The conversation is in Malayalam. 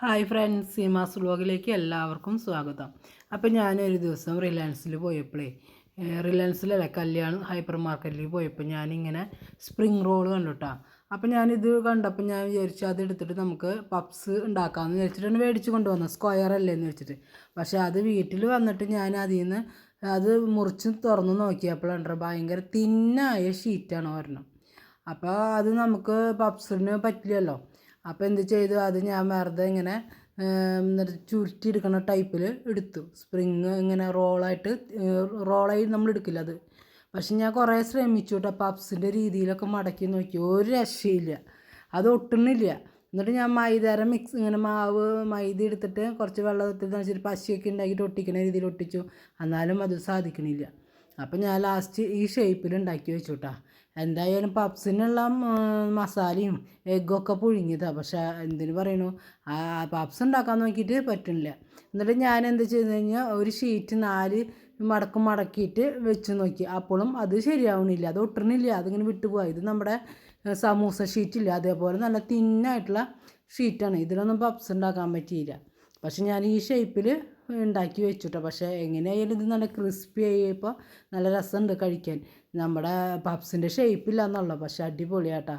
ഹായ് ഫ്രണ്ട്സ് സീമാസ് ബ്ലോഗിലേക്ക് എല്ലാവർക്കും സ്വാഗതം. അപ്പോൾ ഞാനൊരു ദിവസം റിലയൻസിൽ പോയപ്പോഴേ റിലയൻസിലല്ല കല്യാണം ഹൈപ്പർ മാർക്കറ്റിൽ പോയപ്പോൾ ഞാനിങ്ങനെ സ്പ്രിങ് റോൾ കണ്ടുട്ടാ. അപ്പോൾ ഞാനിത് കണ്ടപ്പോൾ ഞാൻ വിചാരിച്ചു അത് എടുത്തിട്ട് നമുക്ക് പപ്സ് ഉണ്ടാക്കാമെന്ന് വിചാരിച്ചിട്ടാണ് മേടിച്ച് കൊണ്ടുവന്നത് സ്ക്വയർ അല്ലേ എന്ന് വെച്ചിട്ട് പക്ഷേ അത് വീട്ടിൽ വന്നിട്ട് ഞാൻ അതിൽ നിന്ന് അത് മുറിച്ച് തുറന്ന് നോക്കിയപ്പോഴാണ് ഭയങ്കര തിന്നായ ഷീറ്റാണ് ഒരെണ്ണം. അപ്പോൾ അത് നമുക്ക് പപ്സിന് പറ്റില്ലല്ലോ. അപ്പോൾ എന്ത് ചെയ്തു? അത് ഞാൻ വെറുതെ ഇങ്ങനെ ചുരുട്ടിയെടുക്കണ ടൈപ്പിൽ എടുത്തു. സ്പ്രിങ് ഇങ്ങനെ റോളായിട്ട് റോളായി നമ്മൾ എടുക്കില്ല അത്. പക്ഷെ ഞാൻ കുറേ ശ്രമിച്ചു കേട്ടോ. പപ്സിന്റെ രീതിയിലൊക്കെ മടക്കി നോക്കി. ഒരു രക്ഷയില്ല. അത് ഒട്ടുന്നില്ല. എന്നിട്ട് ഞാൻ മൈദാര മിക്സ് ഇങ്ങനെ മാവ് മൈദ എടുത്തിട്ട് കുറച്ച് വെള്ളത്തിൽ വെച്ചിട്ട് പശയൊക്കെ ഉണ്ടാക്കിയിട്ട് ഒട്ടിക്കുന്ന രീതിയിൽ ഒട്ടിച്ചു. എന്നാലും അത് സാധിക്കണില്ല. അപ്പം ഞാൻ ലാസ്റ്റ് ഈ ഷേപ്പിൽ ഉണ്ടാക്കി വെച്ചു കേട്ടോ എന്തായാലും പപ്സിനുള്ള മസാലയും എഗ്ഗൊക്കെ പുഴുങ്ങിയതാണ് പക്ഷേ എന്തിനു പറയണു? പപ്സ് ഉണ്ടാക്കാൻ നോക്കിയിട്ട് പറ്റുന്നില്ല. എന്നിട്ട് ഞാൻ എന്ത് ചെയ്തു കഴിഞ്ഞാൽ ഒരു ഷീറ്റ് നാല് മടക്കും മടക്കിയിട്ട് വെച്ച് നോക്കി. അപ്പോഴും അത് ശരിയാവണില്ല. അത് ഒട്ടണില്ല അതിങ്ങനെ വിട്ടുപോയി ഇത് നമ്മുടെ സമൂസ ഷീറ്റില്ല അതേപോലെ നല്ല തിന്നായിട്ടുള്ള ഷീറ്റാണ് ഇതിലൊന്നും പപ്സ് ഉണ്ടാക്കാൻ പറ്റിയില്ല. പക്ഷെ ഞാൻ ഈ ഷേപ്പിൽ ഉണ്ടാക്കി വെച്ചിട്ടോ. പക്ഷേ എങ്ങനെയായാലും ഇത് നല്ല ക്രിസ്പി ആയപ്പോൾ നല്ല രസമുണ്ട് കഴിക്കാൻ. നമ്മുടെ പപ്സിന്റെ ഷേപ്പില്ല എന്നുള്ളത് പക്ഷേ അടിപൊളിയാട്ടാ.